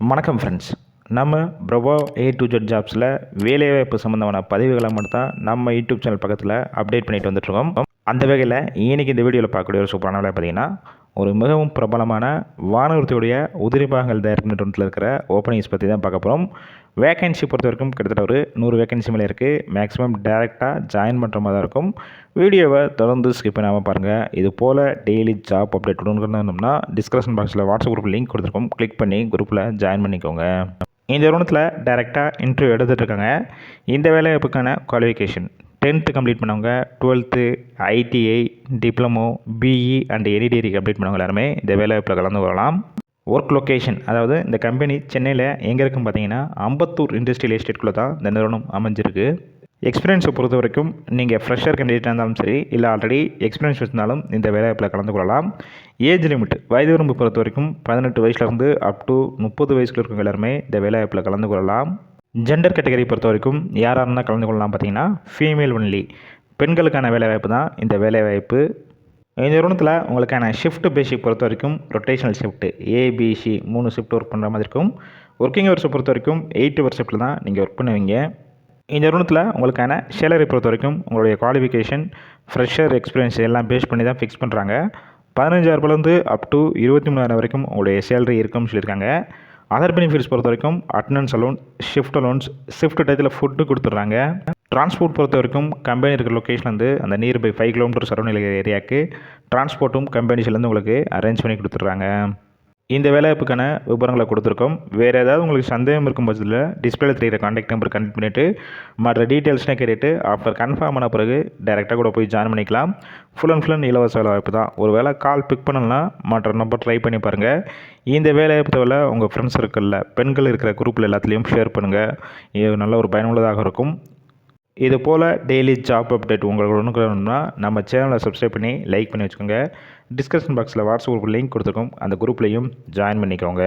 வணக்கம் ஃப்ரெண்ட்ஸ் நம்ம பிரபோ ஏ டு ஜெட் ஜாப்ஸில் வேலைவாய்ப்பு சம்மந்தமான பதிவுகளை மட்டும் தான் நம்ம யூடியூப் சேனல் பக்கத்தில் அப்டேட் பண்ணிட்டு வந்துட்டுருக்கோம் அந்த வகையில் இன்னைக்கு இந்த வீடியோவில் பார்க்கக்கூடிய ஒரு சூப்பரான வேலை பார்த்தீங்கன்னா ஒரு மிகவும் பிரபலமான வானூர்த்தியுடைய உதிரி பாகங்கள் தயாரிப்பு நிறுவனத்தில் இருக்கிற ஓப்பனிங்ஸ் பற்றி தான் பார்க்க போகிறோம் வேகன்சி பொறுத்த வரைக்கும் கிட்டத்தட்ட ஒரு நூறு வேகன்சி மேலே இருக்குது மேக்ஸிமம் டேரெக்டாக ஜாயின் பண்ணுற மாதிரி தான் இருக்கும். வீடியோவை தொடர்ந்து ஸ்கிப் பண்ணாமல் பாருங்கள் இது போல் டெய்லி ஜாப் அப்டேட் கொடுக்கணும்னா டிஸ்கிரிப்ஷன் பாக்ஸில் வாட்ஸ்அப் குரூப் லிங்க் கொடுத்துருக்கோம். கிளிக் பண்ணி குரூப்பில் ஜாயின் பண்ணிக்கோங்க. இந்த நிறுவனத்தில் டேரெக்டாக இன்டர்வியூ எடுத்துகிட்டு இருக்காங்க. இந்த வேலைவாய்ப்புக்கான குவாலிஃபிகேஷன் டென்த்து கம்ப்ளீட் பண்ணவங்க twelfth ITI diploma BE and any degree complete பண்ணவங்க எல்லாருமே இந்த வேலைவாய்ப்பில் கலந்து வரலாம் ஒர்க் லொக்கேஷன் அதாவது இந்த கம்பெனி சென்னையில் எங்கே இருக்குன்னு பார்த்தீங்கன்னா அம்பத்தூர் இண்டஸ்ட்ரியல் எஸ்டேட்குள்ளே தான் இந்த நிறுவனம் அமைஞ்சிருக்கு. எக்ஸ்பீரியன்ஸை பொறுத்த வரைக்கும் நீங்கள் ஃப்ரெஷர் கேண்டிடேட்டாக இருந்தாலும் சரி இல்லை ஆல்ரெடி எக்ஸ்பீரியன்ஸ் வச்சிருந்தாலும் இந்த வேலைவாய்ப்பில் கலந்து கொள்ளலாம். ஏஜ் லிமிட் வயது வரம்பு பொறுத்த வரைக்கும் பதினெட்டு வயசுலேருந்து அப் டு முப்பது வயசுல இருக்கவங்க எல்லாருமே இந்த வேலைவாய்ப்பில் கலந்து கொள்ளலாம். ஜெண்டர் கேட்டகரி பொறுத்த வரைக்கும் யாராக இருந்தால் கலந்து கொள்ளலாம் பார்த்தீங்கன்னா ஃபீமேல் ஒன்லி பெண்களுக்கான வேலைவாய்ப்பு தான் இந்த வேலைவாய்ப்பு. இந்த நிறுவனத்தில் உங்களுக்கான ஷிஃப்ட் பேசிக் பொறுத்த வரைக்கும் ரொட்டேஷனல் ஷிஃப்ட்டு ஏபிசி மூணு ஷிஃப்ட் ஒர்க் பண்ணுற மாதிரி இருக்கும். ஒர்க்கிங் ஹவர்ஸை பொறுத்த வரைக்கும் எயிட் ஹவர் ஷிஃப்ட்டில் தான் நீங்கள் ஒர்க் பண்ணுவீங்க. இந்த நிறுவனத்தில் உங்களுக்கான சேலரி பொறுத்த வரைக்கும் உங்களுடைய குவாலிஃபிகேஷன் ஃப்ரெஷர் எக்ஸ்பீரியன்ஸ் எல்லாம் பேஸ் பண்ணி தான் ஃபிக்ஸ் பண்ணுறாங்க பதினஞ்சாயிரரூபாலேருந்து அப் டு இருபத்தி மூணாயிரம் வரைக்கும் உங்களுடைய சேலரி இருக்கும்னு சொல்லியிருக்காங்க. அதர் பெனிஃபிட்ஸ் பொறுத்த வரைக்கும் attendance allowance shift allowance shift டயத்தில் ஃபுட்டு கொடுத்துட்றாங்க. டிரான்ஸ்போர்ட் பொறுத்த வரைக்கும் கம்பெனி இருக்கிற லொக்கேஷன்லேருந்து அந்த near by five kilometre surrounding ஏரியாவுக்கு டிரான்ஸ்போர்ட்டும் கம்பெனிஸ்லேருந்து உங்களுக்கு அரேஞ்ச் பண்ணி கொடுத்துட்றாங்க. இந்த வேலைவாய்ப்புக்கான விவரங்களை கொடுத்துருக்கோம். வேறு ஏதாவது உங்களுக்கு சந்தேகம் இருக்கும் பட்சத்தில் டிஸ்பிளே தெரியிற காண்டாக்ட் நம்பர் கனெக்ட் பண்ணிவிட்டு மற்ற டீட்டெயில்ஸ்னே கேட்டுட்டு ஆஃப்டர் கன்ஃபார்ம் ஆன பிறகு டேரெக்டாக கூட போய் ஜாயின் பண்ணிக்கலாம். ஃபுல் அண்ட் ஃபுல் அண்ட் இலவச வேலைவாய்ப்பு தான். ஒரு வேளை கால் பிக் பண்ணலாம் மற்ற நம்பர் ட்ரை பண்ணி பாருங்கள் இந்த வேலைவாய்ப்பு தவிர உங்கள் ஃப்ரெண்ட்ஸ் சர்க்கிளில் பெண்கள் இருக்கிற குரூப்பில் எல்லாத்துலேயும் ஷேர் பண்ணுங்கள் இது நல்ல ஒரு பயனுள்ளதாக இருக்கும். இது போல் டெய்லி ஜாப் அப்டேட் உங்களுக்கு ஒன்றுக்கணும்னா நம்ம சேனலை சப்ஸ்கிரைப் பண்ணி லைக் பண்ணி வச்சுக்கோங்க. டிஸ்கஷன் பாக்ஸில் வாட்ஸ்அப் குரூப் லிங்க் கொடுத்துருக்கோம். அந்த குரூப்லேயும் ஜாயின் பண்ணிக்கோங்க.